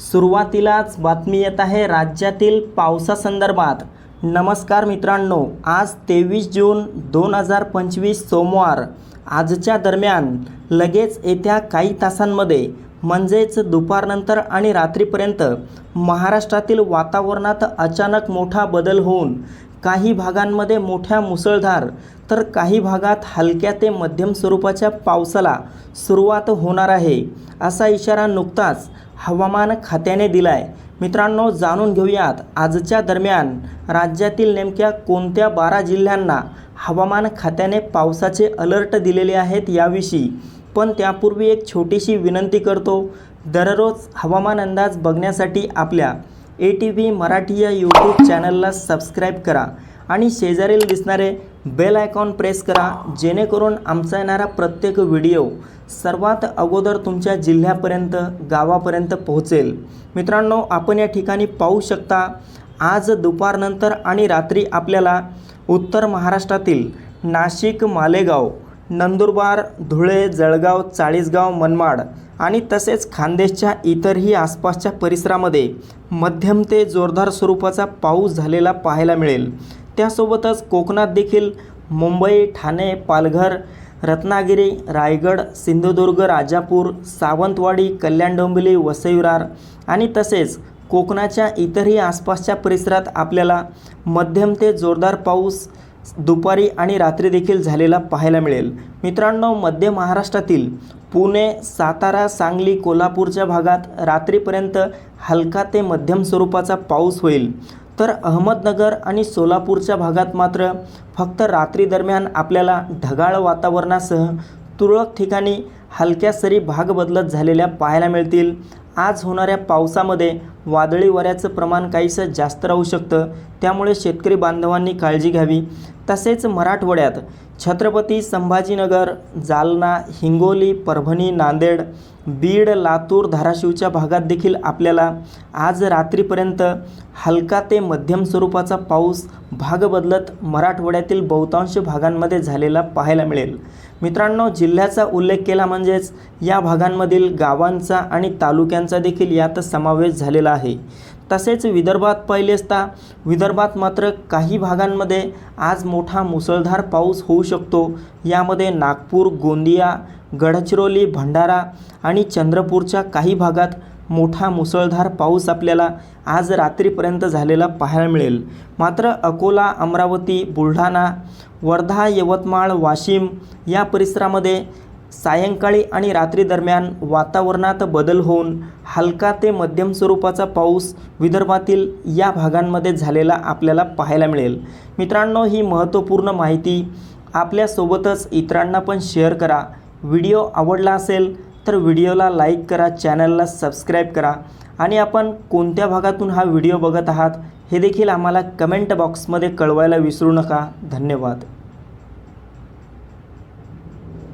सुरुवातीलाच बातमी येत आहे राज्यातील पावसासंदर्भात. नमस्कार मित्रांनो आज तेवीस जून दोन हजार पंचवीस सोमवार. आजच्या दरम्यान लगेच येत्या काही तासांमध्ये म्हणजेच दुपारनंतर आणि रात्रीपर्यंत महाराष्ट्रातील वातावरणात अचानक मोठा बदल होऊन काही भागांमध्ये मोठ्या मुसळधार तर काही भागात हलक्या ते मध्यम स्वरूपाच्या पावसाला सुरुवात होणार आहे असा इशारा नुकताच हवामान खात्याने दिला आहे मित्रांनो जाणून घेऊयात. आजच्या दरम्यान राज्यातील नेमक्या कोणत्या बारा जिल्ह्यांना हवामान खात्याने पावसाचे अलर्ट दिलेले आहेत याविषयी पण त्यापूर्वी एक छोटीशी विनंती करतो. दररोज हवामान अंदाज बघण्यासाठी आपल्या ए टी व्ही मराठी या यूट्यूब चॅनलला सबस्क्राईब करा. आणि शेजारील दिसणारे बेल आयकॉन प्रेस करा जेणेकरून आमचा येणारा प्रत्येक व्हिडिओ सर्वात अगोदर तुमच्या जिल्ह्यापर्यंत गावापर्यंत पोहोचेल. मित्रांनो आपण या ठिकाणी पाहू शकता आज दुपारनंतर आणि रात्री आपल्याला उत्तर महाराष्ट्रातील नाशिक मालेगाव नंदुरबार धुळे जळगाव चाळीसगाव मनमाड आणि तसेच खानदेशच्या इतरही आसपासच्या परिसरामध्ये मध्यम ते जोरदार स्वरूपाचा पाऊस झालेला पाहायला मिळेल. त्यासोबतच कोकणात देखील मुंबई ठाणे पालघर रत्नागिरी रायगड सिंधुदुर्ग राजापूर सावंतवाडी कल्याण डोंबिवली वसईविरार आणि तसेच कोकणाच्या इतरही आसपासच्या परिसरात आपल्याला मध्यम ते जोरदार पाऊस दुपारी आणि रात्री देखील झालेला पाहायला मिळेल. मित्रांनो मध्य महाराष्ट्रातील पुणे सातारा सांगली कोल्हापूरच्या भागात रात्रीपर्यंत हलका ते मध्यम स्वरूपाचा पाऊस होईल. तर अहमदनगर आणि सोलापूरच्या भागात मात्र फक्त रात्री दरम्यान आपल्याला ढगाळ वातावरणासह तुरळक ठिकाणी हलक्या सरी भाग बदलत झालेल्या पाहायला मिळतील. आज होणाऱ्या पावसामध्ये वादळी वाऱ्याचं प्रमाण काहीसं जास्त राहू शकतं. त्यामुळे शेतकरी बांधवांनी काळजी घ्यावी. तसेच मराठवाड्यात छत्रपती संभाजीनगर जालना हिंगोली परभणी नांदेड बीड लातूर धाराशिवच्या भागात देखील आपल्याला आज रात्रीपर्यंत हलका ते मध्यम स्वरूपाचा पाऊस भाग बदलत मराठवाड्यातील बहुतांश भागांमध्ये झालेला पाहायला मिळेल. मित्रांनो जिल्ह्याचा उल्लेख केला म्हणजेच या भागांमधील गावांचा आणि तालुक्यांचा देखील यात समावेश झालेला आहे. आहे. तसेच विदर्भात पाहिले असता विदर्भात मात्र काही भागांमध्ये आज मोठा मुसळधार पाऊस होऊ शकतो. यामध्ये नागपूर गोंदिया गडचिरोली भंडारा आणि चंद्रपूरच्या काही भागात मोठा मुसळधार पाऊस आपल्याला आज रात्रीपर्यंत झालेला पाहायला मिळेल. मात्र अकोला अमरावती बुलढाणा वर्धा यवतमाळ वाशिम या परिसरामध्ये सायंकाळी आणि रात्री दरम्यान वातावरणात बदल होऊन हलका ते मध्यम स्वरूपाचा पाऊस विदर्भातील या भागांमध्ये झालेला आपल्याला पाहायला मिळेल. मित्रांनो ही महत्त्वपूर्ण माहिती आपल्यासोबतच इतरांना पण शेअर करा. व्हिडिओ आवडला असेल तर व्हिडिओला लाईक करा चॅनलला सबस्क्राईब करा आणि आपण कोणत्या भागातून हा व्हिडिओ बघत आहात हे देखील आम्हाला कमेंट बॉक्समध्ये कळवायला विसरू नका. धन्यवाद.